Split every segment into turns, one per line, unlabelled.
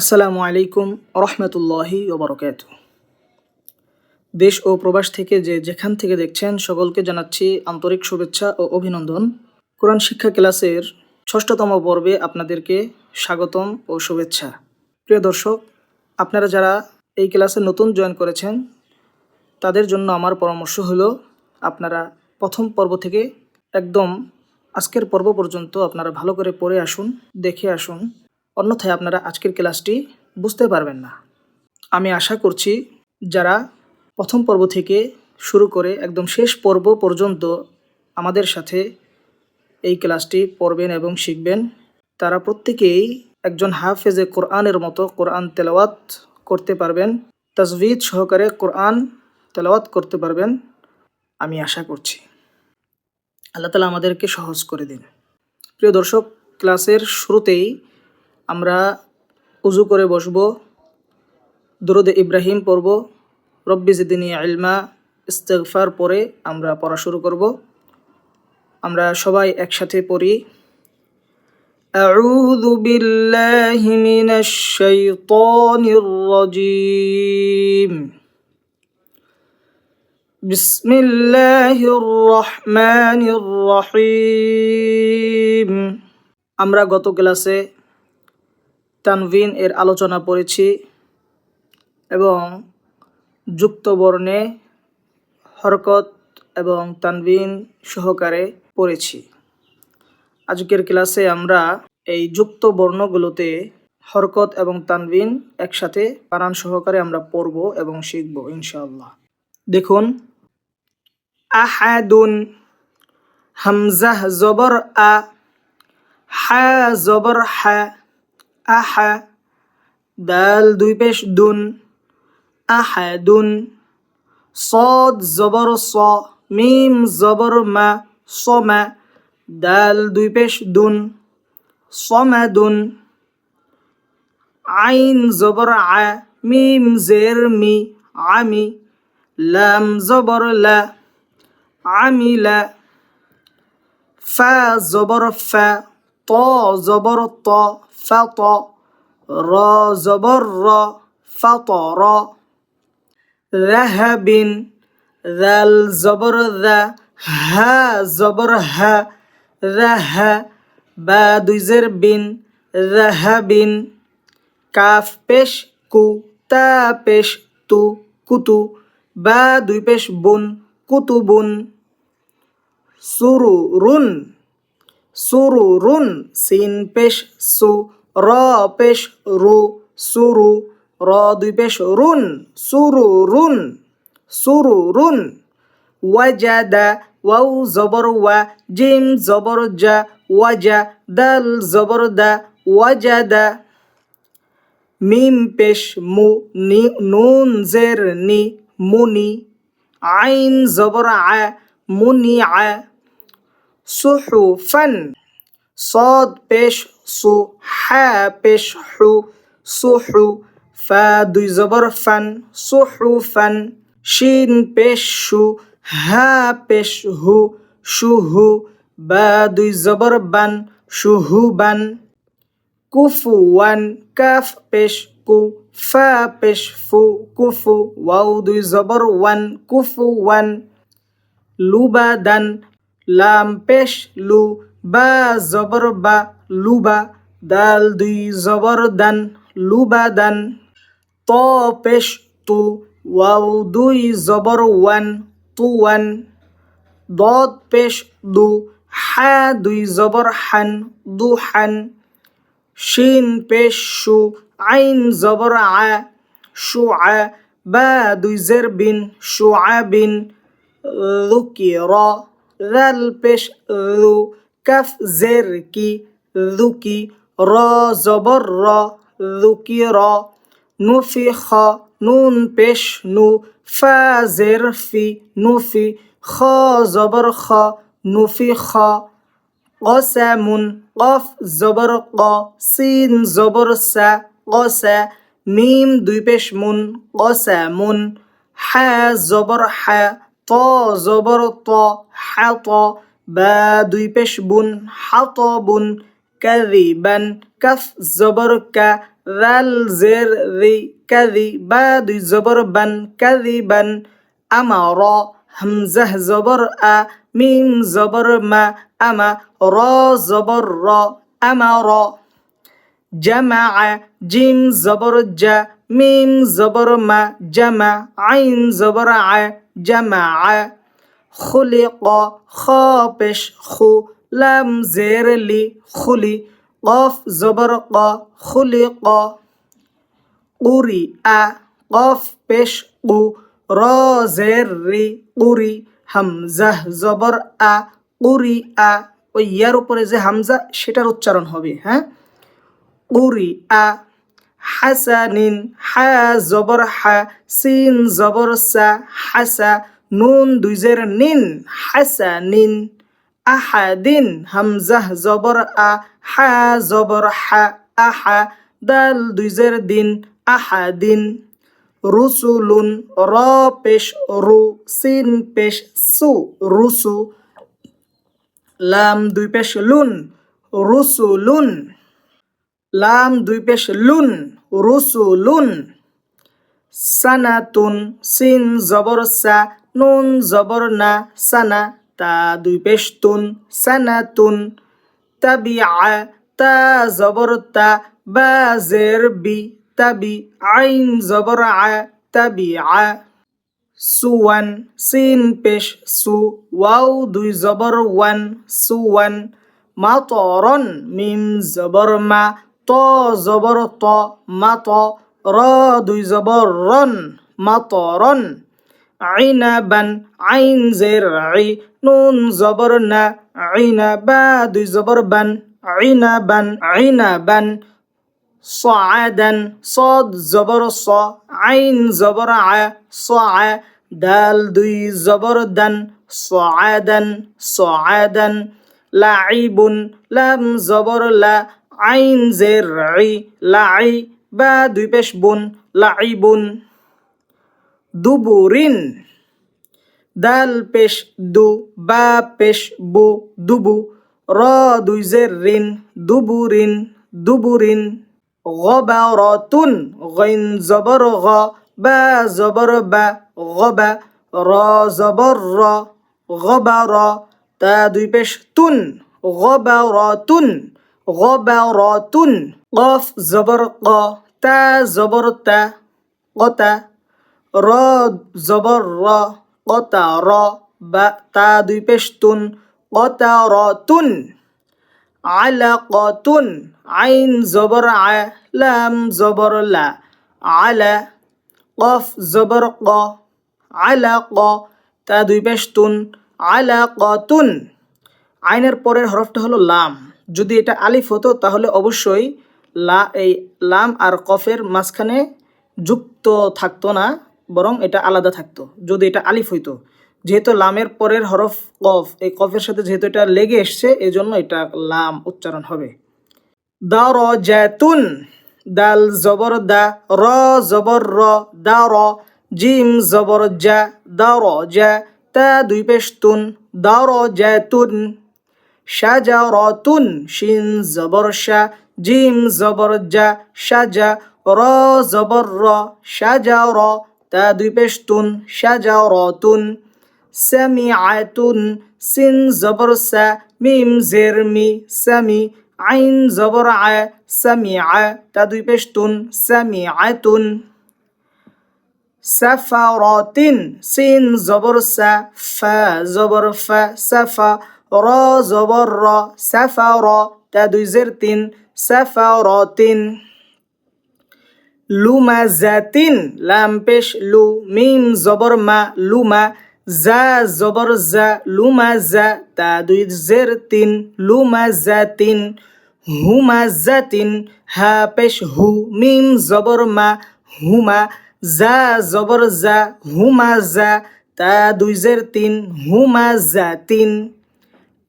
আসসালামু আলাইকুম রহমতুল্লাহি ওবরকাত দেশ ও প্রবাস থেকে যে যেখান থেকে দেখছেন সকলকে জানাচ্ছি আন্তরিক শুভেচ্ছা ও অভিনন্দন। কোরআন শিক্ষা ক্লাসের ষষ্ঠতম পর্বে আপনাদেরকে স্বাগতম ও শুভেচ্ছা। প্রিয় দর্শক, আপনারা যারা এই ক্লাসে নতুন জয়েন করেছেন, তাদের জন্য আমার পরামর্শ হলো, আপনারা প্রথম পর্ব থেকে একদম আজকের পর্ব পর্যন্ত আপনারা ভালো করে পড়ে আসুন, দেখে আসুন। অন্যথায় আপনারা আজকের ক্লাসটি বুঝতে পারবেন না। আমি আশা করছি যারা প্রথম পর্ব থেকে শুরু করে একদম শেষ পর্ব পর্যন্ত আমাদের সাথে এই ক্লাসটি পড়বেন এবং শিখবেন, তারা প্রত্যেকেই একজন হাফেজে কোরআনের মতো কোরআন তেলাওয়াত করতে পারবেন তাজভিদ সহকারে কোরআন তেলাওয়াত করতে পারবেন, আমি আশা করছি। আল্লাহ তালা আমাদেরকে সহজ করে দিন। প্রিয় দর্শক, ক্লাসের শুরুতেই আমরা উজু করে বসব দরুদে ইব্রাহিম পড়ব রব্বি জিদিনী আলমা ইস্তেগফার পরে আমরা পড়া শুরু করব আমরা সবাই একসাথে পড়ি أعوذ بالله من الشيطان الرجيم بسم الله الرحمن الرحيم আমরা গত ক্লাসে তানভিন এর আলোচনা পড়েছি এবং যুক্ত বর্ণে হরকত এবং তানভিন সহকারে পড়েছি। আজকের ক্লাসে আমরা এই যুক্ত বর্ণগুলোতে হরকত এবং তানভিন একসাথে বানান সহকারে আমরা পড়ব এবং শিখব ইনশাআল্লাহ। দেখুন। আহাদুন হামজাহ জবর আ হা জবর হা আহা, দাল দুই পেশ দুন, আহাদুন, সদ জবর স, মিম জবর মা, সমা, দাল দুই পেশ দুন, সমাদুন, আইন জবর আ, মিম জের মি, আমি, লাম জবর লা আমিলা ফা জবর ফা, ত জবর ত ফত র জবর র ফতর রাহাবিন রাল জবর দা হা জবর হা রাহা বা দুইজের বিন রাহাবিন কাফ পেশ কু তা পেশ তু কুতু বা দুই পেশ বুন কুতুবুন সুরুরুন সুরুরুন সিন পেশ সু র পেশ রু, সুরু, র দুই পেশ রুন সুরুরুন সুরুরুন ওয়াজাদা, ওয়াউ জবর ওয়া, জিম জবর জা ওয়াজা দাল জবর দা, ওয়াজাদা। মিম পেশ মু, নি, নুন জের নি, মুনি। আইন জবর আ, মুনি আ। সুহুফান। صاد পেশ সু হা পেশ হু সুহু ফা দুই জবর ফান সুহুফান শিন পেশ সু হা পেশ হু সুহু বা দুই জবর বান সুহুবান কুফুয়ান কাফ পেশ কু ফা পেশ ফু কুফু ওয়াও দুই জবর ওয়ান কুফু ওয়ান লুবাদান লাম পেশ লু বা জবর বা লুবা, দাল দুই জবর দান লুবাদান ত পেশ তু, ওয়াও দুই জবর ওয়ান তুয়ান দদ পেশ দু, হা দুই জবর হান দুহান শিন পেশ শু আইন জবর আ শু আ, বা দুই জের বিন শু আ বিন। লুকি র, রাল পেশ রু কাফ জের কি লুকি র জবর র লুকি র। নুফি খ নুন পেশ নু, ফা জের ফি নুফি, খ জবর খ নুফি খ কসামুন কফ জবর ক, সিন জবর সা, কসা, মিম দুই পেশ মুন কসামুন হা জবর হা, ত জবর ত, হা ত। বা দুই পেশ বুন, হাত বুন, কাযিবান, কাফ জবর কা, রাল জের রি কাদি বা দুই জবর বান কাদি বান আমার হামজাহ জবর আ, মিম জবর মা, আমা র জবর র আমার জামা জিম জবর জা, মিম জবর মা জামা আইন জবর আ জামা খুলি ক খ পেশ খু লাম জের লি খুলি কফ জবর ক খুলি ক উরি আ কফ পেশ কু র জের রি উরি হামজাহ জবর আ উরি আ ওই ইয়ার উপরে যে হামজা, সেটার উচ্চারণ হবে হ্যাঁ? উরি আ হাসানিন হা জবর হা সিন জবর সা হাসা নুন দুইজের নিন হাসা নিন আহাদিন, হামজাহ জবর আ, হা জবর হা, আহা, দাল দুইজের দিন, আহাদিন। রুসুলুন, র পেশ রু, সিন পেশ সু, রুসু। লাম দুই পেশ লুন, রুসুলুন। লাম দুই পেশ লুন, রুসুলুন। সানাতুন, সিন জবর সা নুন, জবর না, সানা, তা দুই পেশ তুন সানাতুন তাবিআ, তা জবর তা, বা জের বি, তাবি আইন জবর আ তাবি আ সুওয়ান, সিন পেশ সু, ওয়াও দুই জবর ওয়ান, সুওয়ান। মাতরন, মিম জবর মা, ত জবর ত মাত র দুই জবর রন আইনাবান عينبا عين زرع نون زبرنا عنبا دي زبربا عنبا عنبا صعدا صاد زبر صا عين زبر ع صع دال دي زبر دن صعدا صعدا لعيب لم زبر لا عين زرع لعي با دي بشبون لعيب দুবুরিন। দাল পেশ দু, বা পেশ বু, দুবু। র দুই জের রিন দুবুরিন দুবুরিন। গবারতুন, গইন জবর গ, বা জবর বা গবা। র জবর র গবার তা দুই পেশ তুন, গবারতুন গবারতুন। কফ জবর ক, তা জবর তা কতা র জবর র, কতা র, বা, তা দুই পেশ তুন র তুন আলাকতুন, আইন জবর আ, লাম জবর লা, আলা, কফ জবর ক আলাক তা দুই পেশ তুন আলাকতুন। আইনের পরের হরফটা হলো লাম। যদি এটা আলিফ হতো, তাহলে অবশ্যই লা, এই লাম আর কফের মাঝখানে যুক্ত থাকতো না। বরং এটা আলাদা থাকতো, যদি এটা আলিফ হইতো। যেহেতু লামের পরের হরফ কফ, এই কফের সাথে যেহেতু এটা লেগে এসছে এই জন্য এটা লাম উচ্চারণ হবে। দা র জ্যাতুন দাল জবর দা, র জবর র, দা র, জিম জবর জা, দা র জা, তা দুই পেশ তুন দা র জ্যাতুন শাজারাতুন, শিন জবর শা, জিম জবর জা, শাজা, র জবর র, শাজার তা দুই পেশ তুন শাজারাতুন, সামিআতুন সিন জবর সা মিম জের মি সামি, আইন জবর আ সামিআ, তা দুই পেশ তুন সামিআতুন। সাফারাতিন সিন জবর সা ফা জবর ফা সাফা র জবর র সাফার তা দুই জের তিন লাম পেশ লু, মিম জবর মা, লুমা জা জবর জা, লুমা জা, তা দুই জের তিন, লুমা জা তিন হুমা জা তিন হা পেশ হু, মিম জবর মা, হুমা জা জবর জা, হুমা জা, তা দুই জের তিন, হুমা জা তিন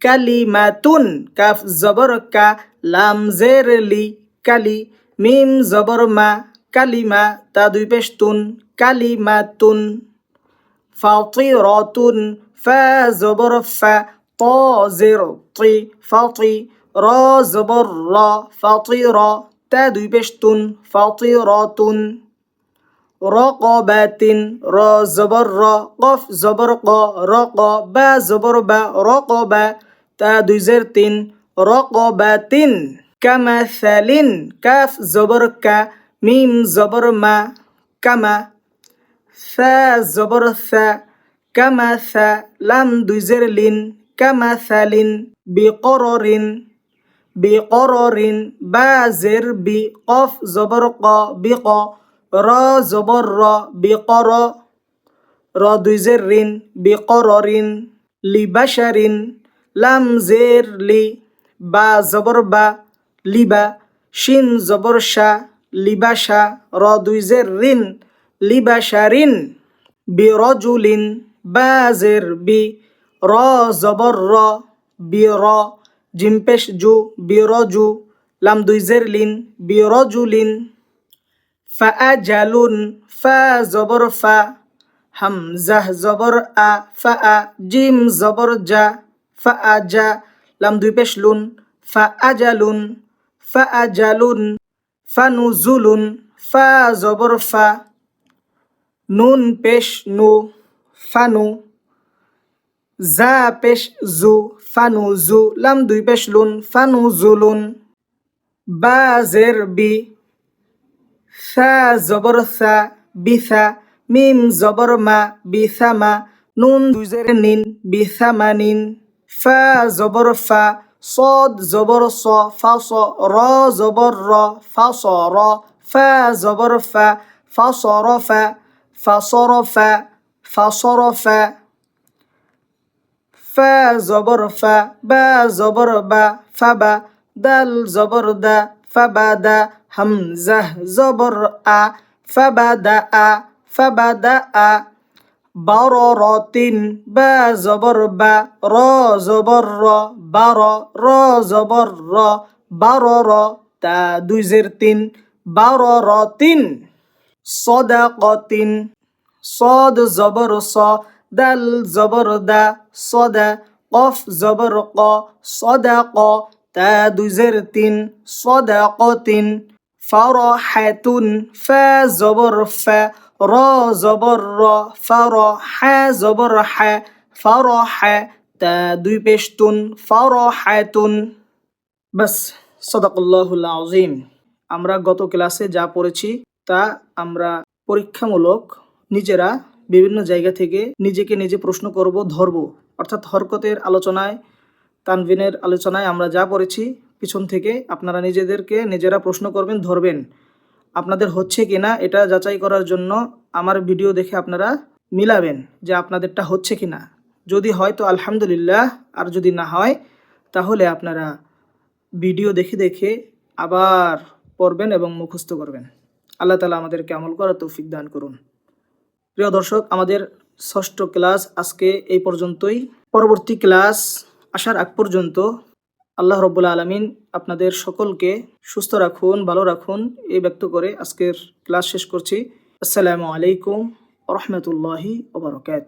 কালিমাতুন, কাফ জবর কা, লাম জের লি, কালি, মিম জবর মা কালিমা তা দুই পেশ তুন কালিমা তুন ফাতিরতুন ফা জবর ফা ত জের তি ফাতি র জবর র ফাতির তা দুই পেশ তুন ফাতিরতুন রকবাতিন র জবর র কফ জবর ক রক বা জবর বা রকবা তা দুই জের তিন রকবাতিন কামাসালিন কাফ জবর কা মিম জবর মা, কামা। সা জবর সা কামা সা লাম দুই জের লিন, কামা সালিন বিকররিন বিকররিন বা জের বি কফ জবর ক বিক র জবর র বিকর র দুই জের রিন বিকররিন লিবাশারিন লাম জের লি, বা জবর বা লিবা শিন জবর শা। লিবাশা র দুই জের রিন লিবাশারিন বিরজুলিন বা জের বি, র জবর র, বির, জিম্পেশ জু, বিরজু লাম দুই জের লিন, বিরজুলিন ফাআজালুন ফা জবর ফা হামজাহ জবর আ, ফা আ, জিম জবর জা, ফা জা লাম দুই পেশ লুন, ফা আজালুন ফা আজালুন ফানুজুলুন, ফা জবর ফা, নুন পেশ নু, ফানু, জা পেশ জু, ফানু জু, লাম দুই পেশ লুন ফানু জুলুন বা জের বি সা জবর সা বিসা মিম জবর মা বিসা মা, নুন দুই জের নিন বিসা মা নিন, ফা জবর ফা স র জবর র ফা স র ফা জবর ফা ফা স র ফা ফা স র ফা ফা স র ফা ফা জবর ফা বা জবর বা ফা বা বাররতিন বা জবর বা র জবর র বার র জবর র বার র তা দুই জের তিন বাররতিন। তিন সদ জবর স দাল জবর দা সদা কফ জবর ক সদ ক তা দুই ক তিন সদাকতিন। ফারহাতুন ফ জবর ফা র জবর র ফার হা জবর হা ফারহা তা দুই পেশতুন ফারহাতুন বাস, সদাকুল্লাহুল আজিম আমরা গত ক্লাসে যা পড়েছি, তা আমরা পরীক্ষামূলক নিজেরা বিভিন্ন জায়গা থেকে নিজেকে নিজে প্রশ্ন করব, ধরব। অর্থাৎ হরকতের আলোচনায়, তানভিনের আলোচনায় আমরা যা পড়েছি, পিছন থেকে আপনারা নিজেদেরকে নিজেরা প্রশ্ন করবেন, ধরবেন। আপনাদের হচ্ছে কি না এটা যাচাই করার জন্য আমার ভিডিও দেখে আপনারা মিলাবেন যে আপনাদেরটা হচ্ছে কি না যদি হয় তো আলহামদুলিল্লাহ, আর যদি না হয়, তাহলে আপনারা ভিডিও দেখে দেখে আবার পড়বেন এবং মুখস্থ করবেন। আল্লাহ তালা আমাদেরকে আমল করা তৌফিক দান করুন। প্রিয় দর্শক, আমাদের ষষ্ঠ ক্লাস আজকে এই পর্যন্তই। পরবর্তী ক্লাস আসার আগ পর্যন্ত আল্লাহ রব্বুল্লা আলমিন আপনাদের সকলকে সুস্থ রাখুন, ভালো রাখুন এই ব্যক্ত করে আজকের ক্লাস শেষ করছি। আসসালামু আলাইকুম রহমতুল্লাহি ওবরকাত